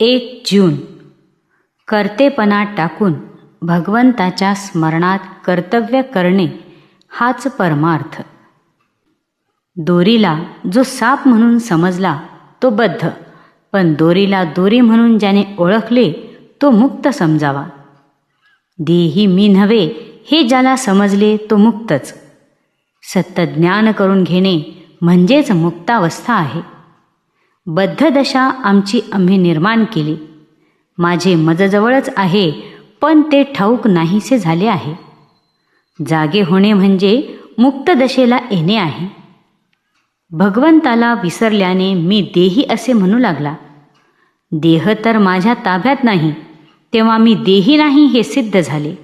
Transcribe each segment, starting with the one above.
एक जून. कर्तेपणा टाकून भगवंताच्या स्मरणात कर्तव्य करणे हाच परमार्थ. दोरीला जो साप म्हणून समजला तो बद्ध. पण दोरीला दोरी म्हणून ज्याने ओळखले तो मुक्त समजावा. देही मी नव्हे हे ज्याला समजले तो मुक्तच. सत्तज्ञान करून घेणे म्हणजेच मुक्तावस्था आहे. बद्धदशा आमची आम्ही निर्माण केली. माझे मजजवळच आहे पण ते ठाऊक नाहीसे झाले आहे. जागे होणे म्हणजे मुक्त दशेला येणे आहे. भगवंताला विसरल्याने मी देही असे म्हणू लागला. देह तर माझ्या ताब्यात नाही तेव्हा मी देही नाही हे सिद्ध झाले.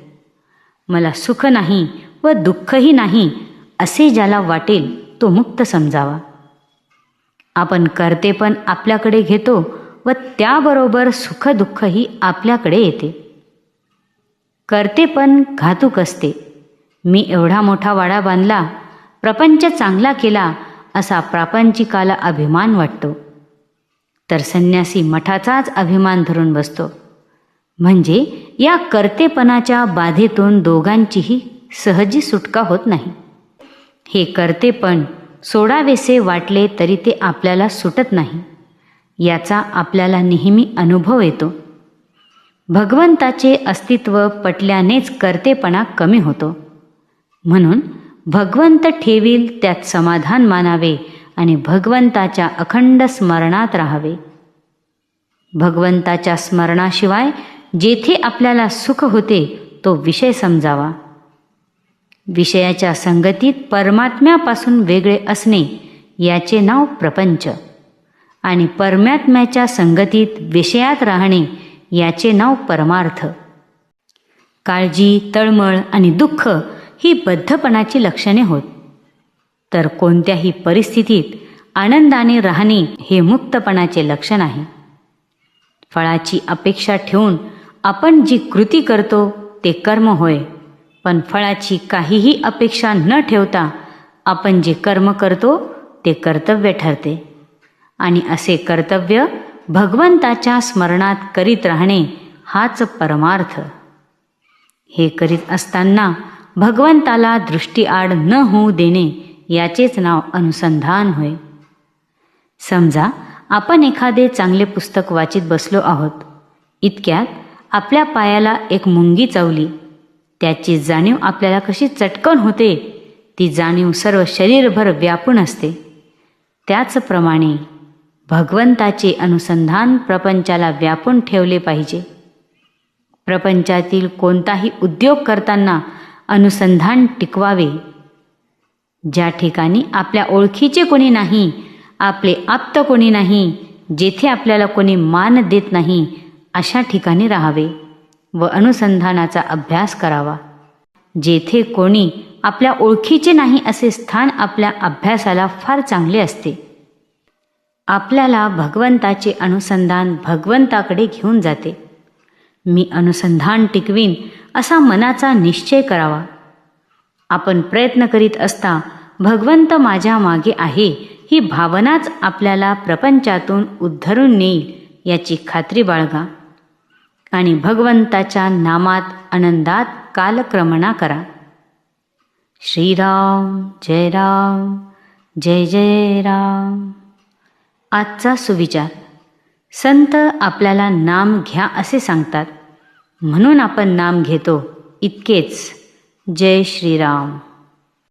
मला सुख नाही व दुःखही नाही असे ज्याला वाटेल तो मुक्त समजावा. आपण करते पण आपल्याकडे घेतो व त्याबरोबर सुखदुःखही आपल्याकडे येते. करते पण घातूक असते. मी एवढा मोठा वाडा बांधला प्रपंच चांगला केला असा प्रापंचिकाला अभिमान वाटतो. तर संन्यासी मठाचाच अभिमान धरून बसतो. म्हणजे या कर्तेपणाच्या बाधेतून दोघांचीही सहजी सुटका होत नाही. हे कर्तेपण सोडावेसे वाटले तरी ते आपल्याला सुटत नाही. याचा आपल्याला नेहमी अनुभव येतो. भगवंताचे अस्तित्व पटल्यानेच कर्तेपणा कमी होतो. म्हणून भगवंत ठेवील त्यात समाधान मानावे आणि भगवंताच्या अखंड स्मरणात राहावे. भगवंताच्या स्मरणाशिवाय जेथे आपल्याला सुख होते तो विषय समजावा. विषयाच्या संगतीत परमात्म्यापासून वेगळे असणे याचे नाव प्रपंच. आणि परमात्म्याच्या संगतीत विषयात राहणे याचे नाव परमार्थ. काळजी तळमळ आणि दुःख ही बद्धपणाची लक्षणे होत. तर कोणत्याही परिस्थितीत आनंदाने राहणे हे मुक्तपणाचे लक्षण आहे. फळाची अपेक्षा ठेवून आपण जी कृती करतो ते कर्म होय. पण फळाची काहीही अपेक्षा न ठेवता आपण जे कर्म करतो ते कर्तव्य ठरते. आणि असे कर्तव्य भगवंताच्या स्मरणात करीत राहणे हाच परमार्थ. हे करीत असताना भगवंताला दृष्टीआड न होऊ देणे याचेच नाव अनुसंधान होय. समजा आपण एखादे चांगले पुस्तक वाचित बसलो आहोत. इतक्यात आपल्या पायाला एक मुंगी चावली. त्याची जाणीव आपल्याला कशी चटकन होते ती जाणीव सर्व शरीरभर व्यापून असते. त्याचप्रमाणे भगवंताचे अनुसंधान प्रपंचाला व्यापून ठेवले पाहिजे. प्रपंचातील कोणताही उद्योग करताना अनुसंधान टिकवावे. ज्या ठिकाणी आपल्या ओळखीचे कोणी नाही आपले आप्त कोणी नाही जेथे आपल्याला कोणी मान देत नाही अशा ठिकाणी राहावे. व अनुसंधानाचा अभ्यास करावा. जेथे कोणी आपल्या ओळखीचे नाही असे स्थान आपल्या अभ्यासाला फार चांगले असते. आपल्याला भगवंताचे अनुसंधान भगवंताकडे घेऊन जाते. मी अनुसंधान टिकवीन असा मनाचा निश्चय करावा. आपण प्रयत्न करीत असता भगवंत माझ्या मागे आहे ही भावनाच आपल्याला प्रपंचातून उद्धरून नेईल याची खात्री बाळगा. आणि भगवंताच्या नामात आनंदात कालक्रमणा करा. श्रीराम जय राम जय जय राम. आजचा सुविचार. संत आपल्याला नाम घ्या असे सांगतात. म्हणून आपण नाम घेतो इतकेच. जय श्रीराम.